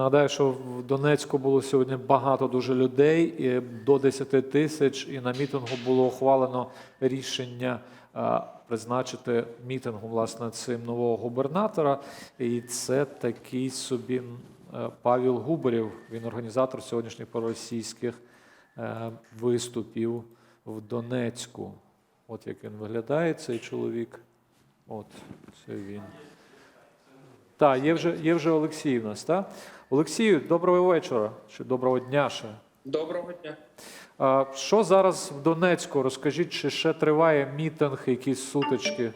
Нагадаю, що в Донецьку було сьогодні багато дуже людей, до 10 тисяч, і на мітингу було ухвалено рішення призначити мітингу власне цим нового губернатора. І це такий собі е, Павел Губарєв, він організатор сьогоднішніх проросійських е, виступів в Донецьку. От як він виглядає, цей чоловік. От це він. Так, є вже, є вже Олексій у нас, так? Олексію, доброго вечора чи доброго дня ще. Доброго дня. А, що зараз в Донецьку? Розкажіть, чи ще триває мітинг, якісь сутички?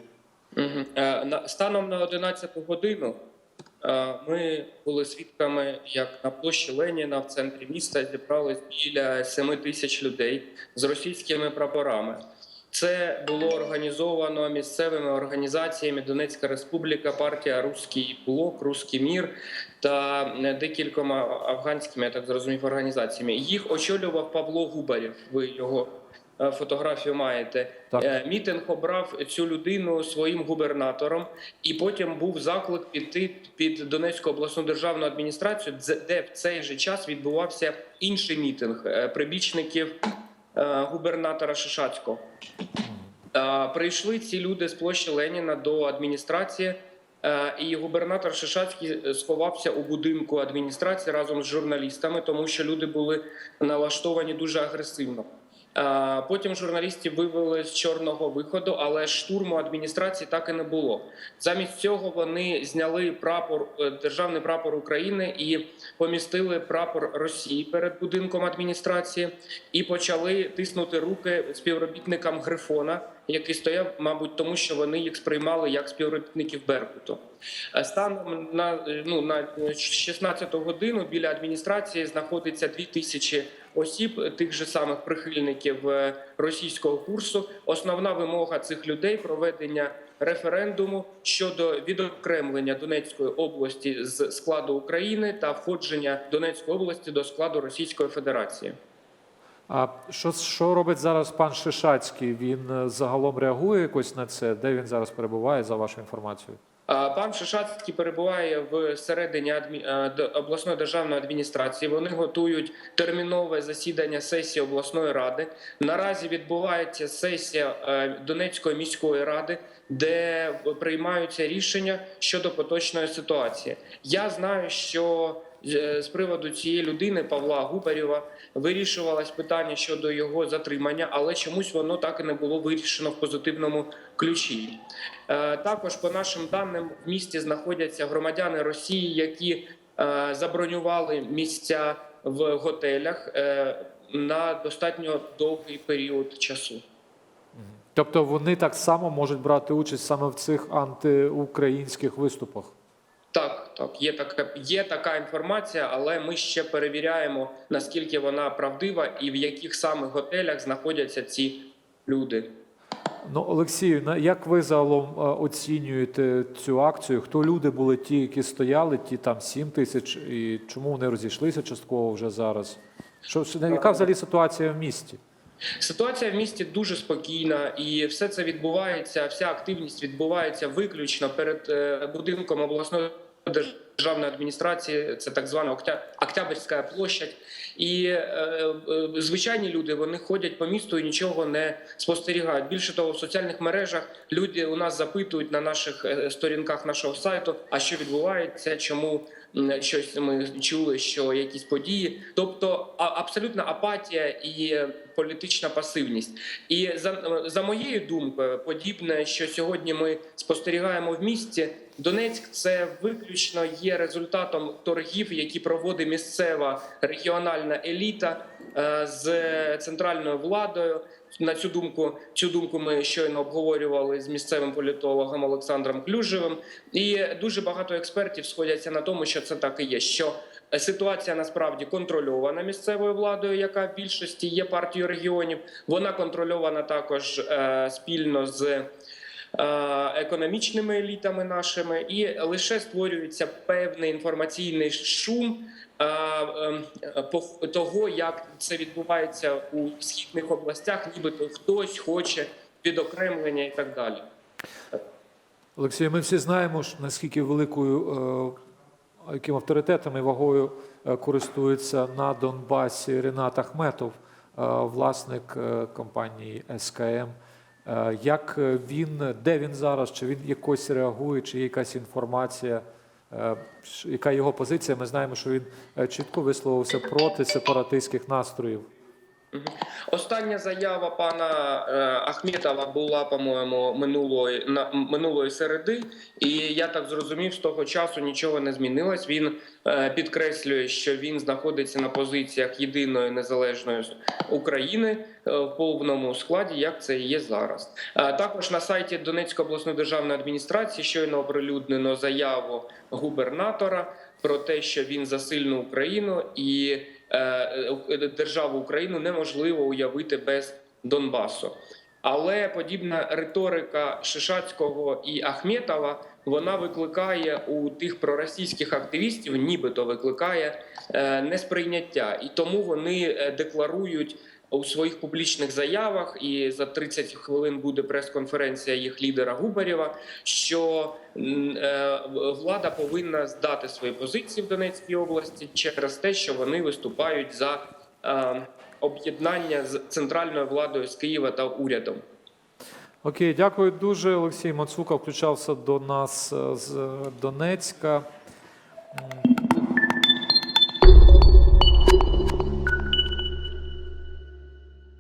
На- Станом на 11 годину е, ми були свідками, як на площі Леніна в центрі міста зібралось біля 7 тисяч людей з російськими прапорами. Це було організовано місцевими організаціями Донецька Республіка, партія Руський блок, Руський мір та е, декількома афганськими, я так зрозумів, організаціями. Їх очолював Павло Губарєв. Ви його е, фотографію маєте. Так. Е, Мітинг обрав цю людину своїм губернатором, і потім був заклик піти під Донецьку обласну державну адміністрацію, де в цей же час відбувався інший мітинг прибічників губернатора Шишацького. Е, Прийшли ці люди з площі Леніна до адміністрації. е, І губернатор Шишацький е, сховався у будинку адміністрації разом з журналістами, тому що люди були налаштовані дуже агресивно. Е, Потім журналістів вивели з чорного виходу, але штурму адміністрації так і не було. Замість цього вони зняли прапор е, державний прапор України і помістили прапор Росії перед будинком адміністрації і почали тиснути руки співробітникам Грифона, який стояв, мабуть, тому що вони їх сприймали як співробітників Беркуту. Е, Станом на е, ну на 16 годину біля адміністрації знаходиться 2 тисячі осіб, тих же самих прихильників е, російського курсу. Основна вимога цих людей проведення референдуму щодо відокремлення Донецької області з складу України та входження Донецької області до складу Російської Федерації. А що, що робить зараз пан Шишацький? Він загалом реагує якось на це? Де він зараз перебуває, за вашою інформацією? Пан Шишацький перебуває в середині адмі... е, обласної державної адміністрації. Вони готують термінове засідання сесії обласної ради. Наразі відбувається сесія е, Донецької міської ради, де приймаються рішення щодо поточної ситуації. Я знаю, що з приводу цієї людини Павла Губарєва вирішувалось питання щодо його затримання, але чомусь воно так і не було вирішено в позитивному ключі. Е, Також, по нашим даним, в місті знаходяться громадяни Росії, які е, забронювали місця в готелях е, на достатньо довгий період часу. Тобто вони так само можуть брати участь саме в цих антиукраїнських виступах. Так, так, є така, є така інформація, але ми ще перевіряємо, наскільки вона правдива і в яких саме готелях знаходяться ці люди. Ну, Олексію, як ви загалом е, оцінюєте цю акцію? Хто люди були ті, які стояли, ті там 7 тисяч, і чому вони розійшлися частково вже зараз? Що, що- яка взагалі ситуація в місті? Ситуація в місті дуже спокійна, і все це відбувається. Вся активність відбувається виключно перед е, будинком обласної державі державної адміністрації. Це так звана Октя- Октябрьська площадь. І е, е, звичайні люди вони ходять по місту і нічого не спостерігають. Більше того, в соціальних мережах люди у нас запитують на наших е, сторінках нашого сайту, а що відбувається, чому щось ми чули, що якісь події. Тобто абсолютна апатія і політична пасивність. І за, за моєю думкою, подібне, що сьогодні ми спостерігаємо в місті. Донецьк це виключно є результатом торгів, які проводить місцева регіональна еліта е, з центральною владою. На цю думку, цю думку ми щойно обговорювали з місцевим політологом Олександром Клюжевим, і дуже багато експертів сходяться на тому, що це так і є. Що ситуація насправді контрольована місцевою владою, яка в більшості є партією регіонів. Вона контрольована також е, спільно з економічними елітами нашими, і лише створюється певний інформаційний шум. е, е, того, як це відбувається у східних областях, нібито хтось хоче відокремлення і так далі. Олексій, ми всі знаємо, наскільки великою е, яким авторитетом і вагою е, користується на Донбасі Ренат Ахметов, е, власник е, компанії СКМ. Е, Як е, він, де він зараз? Чи він якось реагує, чи є якась інформація? е, Яка його позиція? Ми знаємо, що він чітко висловився проти сепаратистських настроїв. Остання заява пана е, Ахметова була, по-моєму, минулої минулої середи, і я так зрозумів, з того часу нічого не змінилось. Він е, підкреслює, що він знаходиться на позиціях єдиної незалежної України е, в повному складі, як це є зараз. Також на сайті Донецької обласної державної адміністрації щойно оприлюднено заяву губернатора про те, що він за сильну Україну і державу Україну неможливо уявити без Донбасу. Але подібна риторика Шишацького і Ахметова вона викликає у тих проросійських активістів, нібито викликає е, несприйняття, і тому вони е, декларують у своїх публічних заявах, і за 30 хвилин буде прес-конференція їх лідера Губарєва, що е, влада повинна здати свої позиції в Донецькій області через те, що вони виступають за е, об'єднання з центральною владою з Києва та урядом. Окей, дякую дуже. Олексій Мацука включався до нас е, з Донецька.